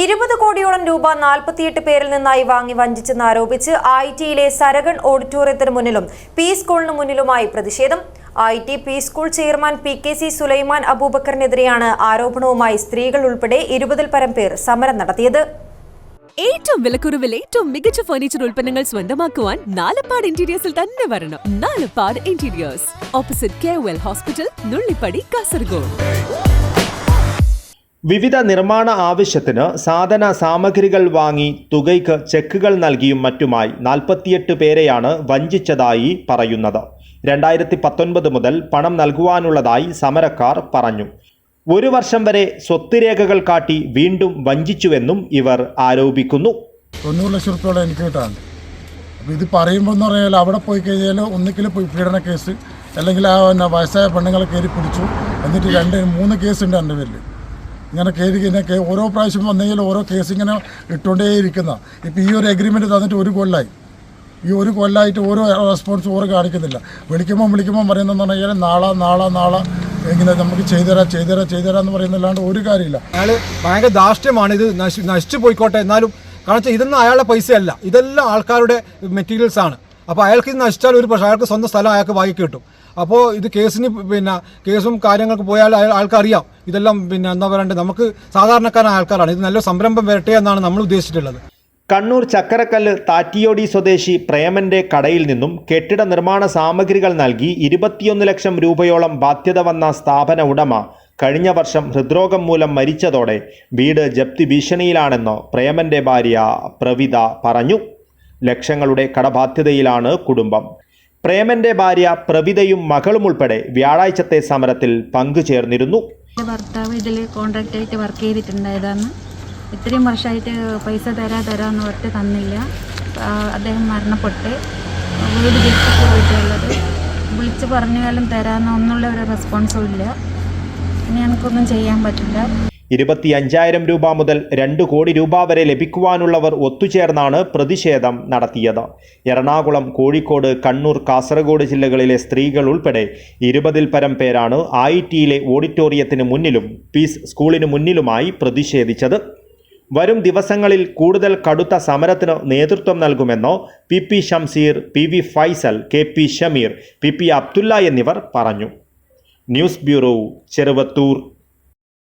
ഇരുപത് കോടിയോളം രൂപ നാൽപ്പത്തിയെട്ട് പേരിൽ നിന്നായി വാങ്ങി വഞ്ചിച്ചെന്ന് ആരോപിച്ച് ഐ ടിയിലെ സരഗൺ ഓഡിറ്റോറിയത്തിന് മുന്നിലും പി സ്കൂളിന് മുന്നിലുമായി പ്രതിഷേധം. I T P school chairman P K C Sulaiman അബൂബക്കറിനെതിരെയാണ് ആരോപണവുമായി സ്ത്രീകൾ ഉൾപ്പെടെ ഇരുപതിൽ പരം പേർ സമരം നടത്തിയത്. ഏറ്റവും വിലക്കുറവിൽ ഏറ്റവും മികച്ച ഫർണിച്ചർ ഉൽപ്പന്നങ്ങൾ സ്വന്തമാക്കുവാൻ നാലപ്പാട് ഇന്റീരിയേഴ്സിൽ തന്നെ വരണം. Nalappad interiors opposite K hospital Nullippady Kasaragod വിവിധ നിർമ്മാണ ആവശ്യത്തിന് സാധന സാമഗ്രികൾ വാങ്ങി തുകയ്ക്ക് ചെക്കുകൾ നൽകിയും മറ്റുമായി നാൽപ്പത്തിയെട്ട് പേരെയാണ് വഞ്ചിച്ചതായി പറയുന്നത്. രണ്ടായിരത്തി പത്തൊൻപത് മുതൽ പണം നൽകുവാനുള്ളതായി സമരക്കാർ പറഞ്ഞു. ഒരു വർഷം വരെ സ്വത്ത് രേഖകൾ കാട്ടി വീണ്ടും വഞ്ചിച്ചുവെന്നും ഇവർ ആരോപിക്കുന്നു. തൊണ്ണൂറ് ലക്ഷം റുപ്യോളം എനിക്ക് കിട്ടാണ് അപ്പോൾ ഇത് പറയുമ്പോൾ എന്ന് പറഞ്ഞാൽ അവിടെ പോയി കഴിഞ്ഞാൽ ഒന്നിക്കിൽ പോയി പീഡന കേസ് അല്ലെങ്കിൽ ആ വയസ്സായ പെണ്ണുങ്ങളെ കയറി പിടിച്ചു. എന്നിട്ട് രണ്ട് മൂന്ന് കേസുണ്ട് എന്റെ പേരിൽ ഇങ്ങനെ കയറി ഇങ്ങനെ ഓരോ പ്രാവശ്യം വന്നെങ്കിലും ഓരോ കേസ് ഇങ്ങനെ ഇട്ടുകൊണ്ടേ ഇരിക്കുന്ന ഇപ്പോൾ ഈ ഒരു എഗ്രിമെന്റ് തന്നിട്ട് ഒരു കൊല്ലായി. ഈ ഒരു കൊല്ലമായിട്ട് ഓരോ റെസ്പോൺസ് ഓരോ കാണിക്കുന്നില്ല. വിളിക്കുമ്പോൾ വിളിക്കുമ്പോൾ പറയുന്നതെന്ന് പറഞ്ഞാൽ നാളെ നാളെ നാളെ ഇങ്ങനെ നമുക്ക് ചെയ്തുതരാം ചെയ്തുതരാം ചെയ്തുതരാം എന്ന് പറയുന്നല്ലാണ്ട് ഒരു കാര്യമില്ല. അയാൾ ഭയങ്കര ധാർഷ്ട്യമാണ്. ഇത് നശി നശിച്ചു പോയിക്കോട്ടെ. എന്നാലും കാരണം വെച്ചാൽ ഇതൊന്നും അയാളുടെ പൈസയല്ല. ഇതെല്ലാം ആൾക്കാരുടെ മെറ്റീരിയൽസ് ആണ്. അപ്പോൾ അയാൾക്ക് ഇത് നശിച്ചാൽ ഒരു പക്ഷേ അയാൾക്ക് സ്വന്തം സ്ഥലം അയാൾക്ക് വാങ്ങി കിട്ടും അപ്പോൾ ഇത് കേസിന് പിന്നെ കേസും കാര്യങ്ങൾക്ക് പോയാൽ അയാൾ ആൾക്കറിയാം. ഇതെല്ലാം പിന്നെ എന്താ പറയണ്ടത് നമുക്ക് സാധാരണക്കാരായ ആൾക്കാരാണ്. ഇത് നല്ല സംരംഭം വരട്ടെ എന്നാണ് നമ്മൾ ഉദ്ദേശിച്ചിട്ടുള്ളത്. കണ്ണൂർ ചക്കരക്കല്ല് താറ്റിയോടി സ്വദേശി പ്രേമന്റെ കടയിൽ നിന്നും കെട്ടിട നിർമ്മാണ സാമഗ്രികൾ നൽകി ഇരുപത്തിയൊന്ന് ലക്ഷം രൂപയോളം ബാധ്യത വന്ന സ്ഥാപന ഉടമ കഴിഞ്ഞ വർഷം ഹൃദ്രോഗം മൂലം മരിച്ചതോടെ വീട് ജപ്തി ഭീഷണിയിലാണെന്ന് പ്രേമന്റെ ഭാര്യ പ്രവിത പറഞ്ഞു. ലക്ഷങ്ങളുടെ കടബാധ്യതയിലാണ് കുടുംബം. പ്രേമന്റെ ഭാര്യ പ്രവിതയും മകളും ഉൾപ്പെടെ വ്യാഴാഴ്ചത്തെ സമരത്തിൽ പങ്കുചേർന്നിരുന്നു. എന്റെ ഭർത്താവ് ഇതിൽ കോൺട്രാക്റ്റ് ആയിട്ട് വർക്ക് ചെയ്തിട്ടുണ്ടായതാണ് ഇത്രയും വർഷമായിട്ട് പൈസ തരാ തരാ എന്ന് പറഞ്ഞിട്ട് തന്നില്ല അദ്ദേഹം മരണപ്പെട്ട്. വീട് ജപ്തിക്ക് പോയിട്ടുള്ളത്. വിളിച്ച് പറഞ്ഞാലും തരാമെന്ന് ഒന്നുള്ള ഒരു റെസ്പോൺസും ഇല്ല. ഇനി എനിക്കൊന്നും ചെയ്യാൻ പറ്റില്ല. ഇരുപത്തി അഞ്ചായിരം രൂപ മുതൽ രണ്ട് കോടി രൂപ വരെ ലഭിക്കുവാനുള്ളവർ ഒത്തുചേർന്നാണ് പ്രതിഷേധം നടത്തിയത്. എറണാകുളം കോഴിക്കോട് കണ്ണൂർ കാസർഗോഡ് ജില്ലകളിലെ സ്ത്രീകൾ ഉൾപ്പെടെ ഇരുപതിൽ പരം പേരാണ് ഐ ടിയിലെ ഓഡിറ്റോറിയത്തിന് മുന്നിലും പീസ് സ്കൂളിന് മുന്നിലുമായി പ്രതിഷേധിച്ചത്. വരും ദിവസങ്ങളിൽ കൂടുതൽ കടുത്ത സമരത്തിന് നേതൃത്വം നൽകുമെന്നോ P P Shamseer P V Faisal K P Shameer P P Abdulla എന്നിവർ പറഞ്ഞു. News bureau Cheruvathur.